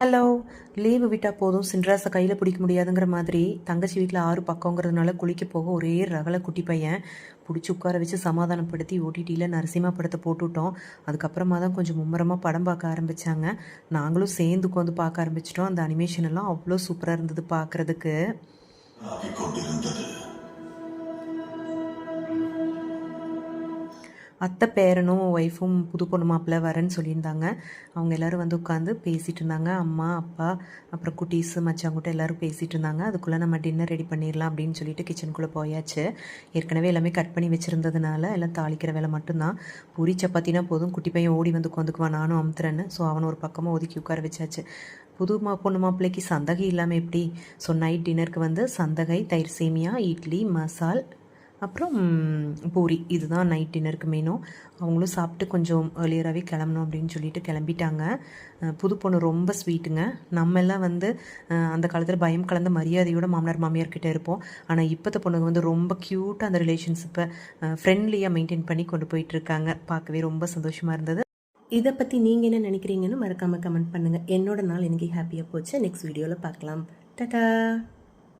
Hello leave விட்டால் போதும். சின்ராசை கையில் பிடிக்க முடியாதுங்கிற மாதிரி தங்கச்சி வீட்டில் ஆறு பக்கங்கிறதுனால குளிக்க போக ஒரே ரகலை குட்டி பையன். பிடிச்சி உட்கார வச்சு சமாதானப்படுத்தி ஓடிடியில் நரசிம்மா படத்தை போட்டுவிட்டோம் அதுக்கப்புறமா தான் கொஞ்சம் மும்முரமாக படம் பார்க்க ஆரம்பித்தாங்க நாங்களும் சேர்ந்து உட்காந்து பார்க்க ஆரம்பிச்சிட்டோம். அந்த அனிமேஷன் எல்லாம் அவ்வளோ சூப்பராக இருந்தது பார்க்குறதுக்கு. அத்தை பேரனும் ஒய்ஃபும் புது பொண்ணு மாப்பிள்ளை வரேன்னு சொல்லியிருந்தாங்க. அவங்க எல்லாரும் வந்து உட்காந்து பேசிகிட்டு இருந்தாங்க. அம்மா அப்பா அப்புறம் குட்டீஸ் மச்சாங்கிட்ட எல்லோரும் பேசிகிட்டு இருந்தாங்க. அதுக்குள்ளே நம்ம டின்னர் ரெடி பண்ணிடலாம் அப்படின்னு சொல்லிட்டு கிச்சனுக்குள்ளே போயாச்சு. ஏற்கனவே எல்லாமே கட் பண்ணி வச்சுருந்ததுனால எல்லாம் தாளிக்கிற வேலை மட்டும்தான். பூரி சப்பாத்தினா போதும். குட்டி பையன் ஓடி வந்து உட்காந்துக்குவான். நானும் அமுத்துறேன்னு. ஸோ அவனை ஒரு பக்கமாக ஒதுக்கி உட்கார வச்சாச்சு. புது மா பொண்ணு மாப்பிள்ளைக்கு சந்தகை இல்லாமல் எப்படி? ஸோ நைட் டின்னருக்கு வந்து சந்தகை தயிர் சேமியா இட்லி மசால் அப்புறம் பூரி. இதுதான் நைட் டின்னருக்கு மெயினும் அவங்களும் சாப்பிட்டு கொஞ்சம் ஏர்லியராகவே கிளம்பணும் அப்படின்னு சொல்லிட்டு கிளம்பிட்டாங்க. புது பொண்ணு ரொம்ப ஸ்வீட்டுங்க நம்ம எல்லாம் வந்து அந்த காலத்தில் பயம் கலந்த மரியாதையோட மாமனார் மாமியார் கிட்டே இருப்போம். ஆனால் இப்போத்த பொண்ணுங்க வந்து ரொம்ப க்யூட்டாக அந்த ரிலேஷன்ஷிப்பை ஃப்ரெண்ட்லியாக மெயின்டைன் பண்ணி கொண்டு போயிட்டு இருக்காங்க. பார்க்கவே ரொம்ப சந்தோஷமாக இருந்தது. இதை பற்றி நீங்கள் என்ன நினைக்கிறீங்கன்னு மறக்காமல் கமெண்ட் பண்ணுங்கள் என்னோட நாள் இன்றைக்கி ஹாப்பியாக போச்சு. நெக்ஸ்ட் வீடியோவில் பார்க்கலாம். டட்டா